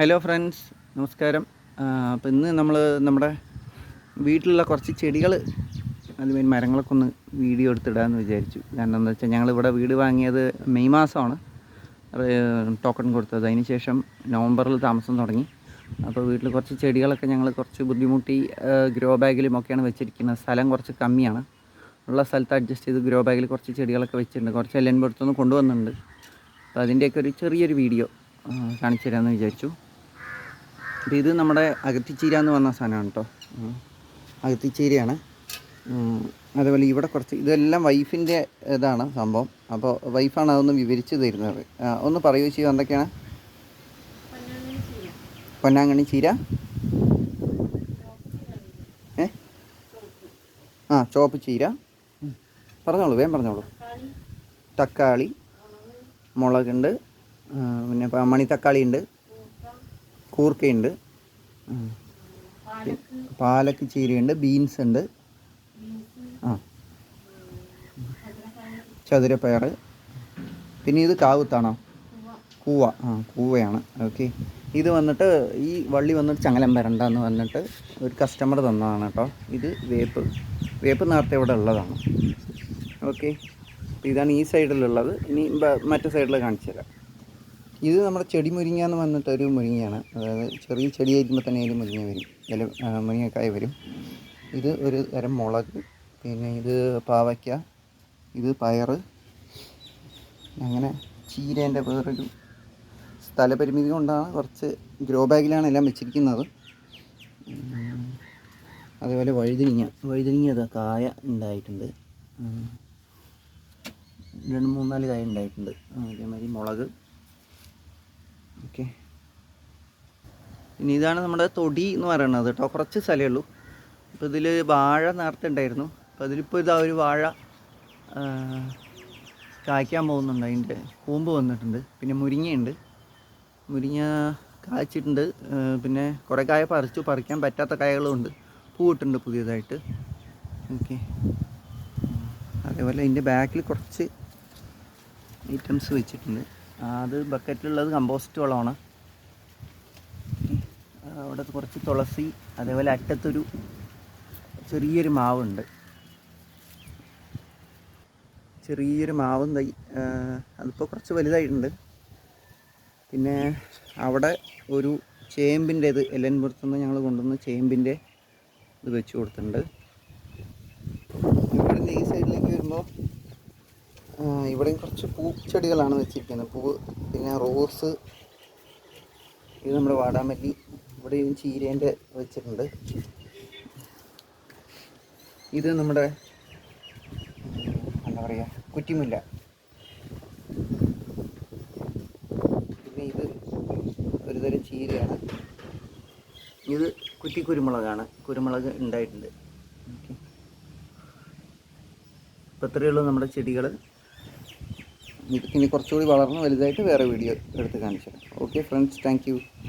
Hello friends നമസ്കാരം. അപ്പോൾ ഇന്ന് നമ്മൾ നമ്മുടെ വീട്ടിലുള്ള കുറച്ച് ചെടികൾ അതുമാതിരി മരങ്ങളൊക്കെ ഒന്ന് വീഡിയോ എടുത്തിടാമെന്ന് വിചാരിച്ചു. കാരണം എന്താ വെച്ചാൽ ഞങ്ങളിവിടെ വീട് വാങ്ങിയത് മെയ് മാസമാണ്. ടോക്കൺ കൊടുത്തത്. അതിന് ശേഷം നവംബറിൽ താമസം തുടങ്ങി. അപ്പോൾ വീട്ടിൽ കുറച്ച് ചെടികളൊക്കെ ഞങ്ങൾ കുറച്ച് ബുദ്ധിമുട്ടി ഗ്രോ ബാഗിലും ഒക്കെയാണ് വെച്ചിരിക്കുന്നത്. സ്ഥലം കുറച്ച് കമ്മിയാണ്. ഉള്ള സ്ഥലത്ത് അഡ്ജസ്റ്റ് ചെയ്ത് ഗ്രോ ബാഗിൽ കുറച്ച് ചെടികളൊക്കെ വെച്ചിട്ടുണ്ട്. കുറച്ച് എല്ലാം പുറത്തുനിന്ന് കൊണ്ടുവന്നിട്ടുണ്ട്. അപ്പോൾ അതിന്റെയൊക്കെ ഒരു ചെറിയൊരു വീഡിയോ കാണിച്ചു തരാമെന്ന് വിചാരിച്ചു. അപ്പോൾ ഇത് നമ്മുടെ അകത്തിച്ചീര എന്ന് പറഞ്ഞ സാധനമാണ് കേട്ടോ. അകത്തിച്ചീരയാണ്. അതേപോലെ ഇവിടെ കുറച്ച് ഇതെല്ലാം വൈഫിന്റെ ഇതാണ് സംഭവം. അപ്പോൾ വൈഫാണ് അതൊന്ന് വിവരിച്ച് തരുന്നത്. ഒന്ന് പറയുകയോ ചെയ്യുമോ എന്തൊക്കെയാണ്? പൊന്നാങ്കണി ചീര. ഏ? ആ ചോപ്പ് ചീര. പറഞ്ഞോളൂ വേഗം പറഞ്ഞോളൂ. തക്കാളി മുളകുണ്ട്. പിന്നെ മണി തക്കാളി ഉണ്ട്. കൂർക്കയുണ്ട്. പാലക്ക് ചീരയുണ്ട് ബീൻസ് ഉണ്ട്. ആ. ചതുരപ്പയർ. പിന്നെ ഇത് കാവുത്താണോ? കൂവ. ആ കൂവയാണ്. ഓക്കെ. ഇത് വന്നിട്ട് ഈ വള്ളി വന്നിട്ട് ചങ്ങലം വരണ്ട എന്ന് വന്നിട്ട് ഒരു കസ്റ്റമർ തന്നതാണ് കേട്ടോ. ഇത് വേപ്പ്. വേപ്പ് നേരത്തെ ഇവിടെ ഉള്ളതാണ്. ഓക്കെ. ഇതാണ് ഈ സൈഡിലുള്ളത് ഇനി മറ്റേ സൈഡിൽ കാണിച്ചു തരാം ഇത് നമ്മുടെ ചെടി മുരിങ്ങ എന്ന് വന്നിട്ട് ഒരു മുരിങ്ങയാണ്. അതായത് ചെറിയ ചെടിയായിരിക്കുമ്പോൾ തന്നെ അതിൽ മുരിങ്ങ വരും. ഇല മുരിങ്ങക്കായ വരും. ഇത് ഒരു തരം മുളക് പിന്നെ ഇത് പാവയ്ക്ക ഇത് പയറ് അങ്ങനെ ചീരേന്റെ വേറൊരു സ്ഥലപരിമിതി കൊണ്ടാണ് കുറച്ച് ഗ്രോ ബാഗിലാണ് എല്ലാം വെച്ചിരിക്കുന്നത്. അതേപോലെ വഴുതിരിങ്ങ വഴുതിരിങ്ങ അത് കായ ഉണ്ടായിട്ടുണ്ട്. രണ്ട് മൂന്നാൽ കായ ഉണ്ടായിട്ടുണ്ട്. അതേമാതിരി മുളക് ഓക്കെ ഇനി ഇതാണ് നമ്മുടെ തൊടി എന്ന് പറയുന്നത് കേട്ടോ. കുറച്ച് സ്ഥലമേ ഉള്ളൂ. അപ്പോൾ ഇതിൽ വാഴ നേരത്തെ ഉണ്ടായിരുന്നു. അപ്പോൾ അതിലിപ്പോൾ ഇതാ ഒരു വാഴ കായ്ക്കാൻ പോകുന്നുണ്ട്. അതിന്റെ കൂമ്പ് വന്നിട്ടുണ്ട്. പിന്നെ മുരിങ്ങയുണ്ട്. മുരിങ്ങ കായ്ച്ചിട്ടുണ്ട് പിന്നെ കുറേ കായ പറിച്ചു. പറിക്കാൻ പറ്റാത്ത കായകളും ഉണ്ട്. പൂവിട്ടുണ്ട് പുതിയതായിട്ട്. ഓക്കെ അതേപോലെ ഇതിന്റെ ബാക്കിൽ കുറച്ച് ഐറ്റംസ് വെച്ചിട്ടുണ്ട്. അത് ബക്കറ്റിലുള്ളത് കമ്പോസ്റ്റ് വളമാണ്. അവിടെ കുറച്ച് തുളസി അതേപോലെ അറ്റത്തൊരു ചെറിയൊരു മാവുണ്ട്. ചെറിയൊരു മാവും തൈ അതിപ്പോൾ കുറച്ച് വലുതായിട്ടുണ്ട്. പിന്നെ അവിടെ ഒരു ചേമ്പിന്റെ ഇത് എല്ലൻപുറത്തു നിന്ന് ഞങ്ങൾ കൊണ്ടുവന്ന് ചേമ്പിന്റെ ഇത് വെച്ച് കൊടുത്തിട്ടുണ്ട്. ഇവിടെ ഈ സൈഡിലേക്ക് വരുമ്പോൾ ആ, ഇവിടെയും കുറച്ച് പൂച്ചെടികളാണ് വെച്ചിരിക്കുന്നത്. പൂ പിന്നെ റോസ് ഇത് നമ്മുടെ വാടാമല്ലി ഇവിടെയും ചീരേന്റെ വെച്ചിട്ടുണ്ട്. ഇത് നമ്മുടെ എന്താ പറയുക കുറ്റിമുല്ല. പിന്നെ ഇത് ഒരുതരം ചീരയാണ്. ഇത് കുറ്റി കുരുമുളകാണ് കുരുമുളക് ഉണ്ടായിട്ടുണ്ട്. ഓക്കെ. അപ്പോൾ ഇത്രയേ നമ്മുടെ ചെടികൾ ഇനി കുറച്ചുകൂടി വളർന്ന് വലുതായിട്ട് വേറെ വീഡിയോ എടുത്ത് കാണിച്ചു ഓക്കെ ഫ്രണ്ട്സ് താങ്ക്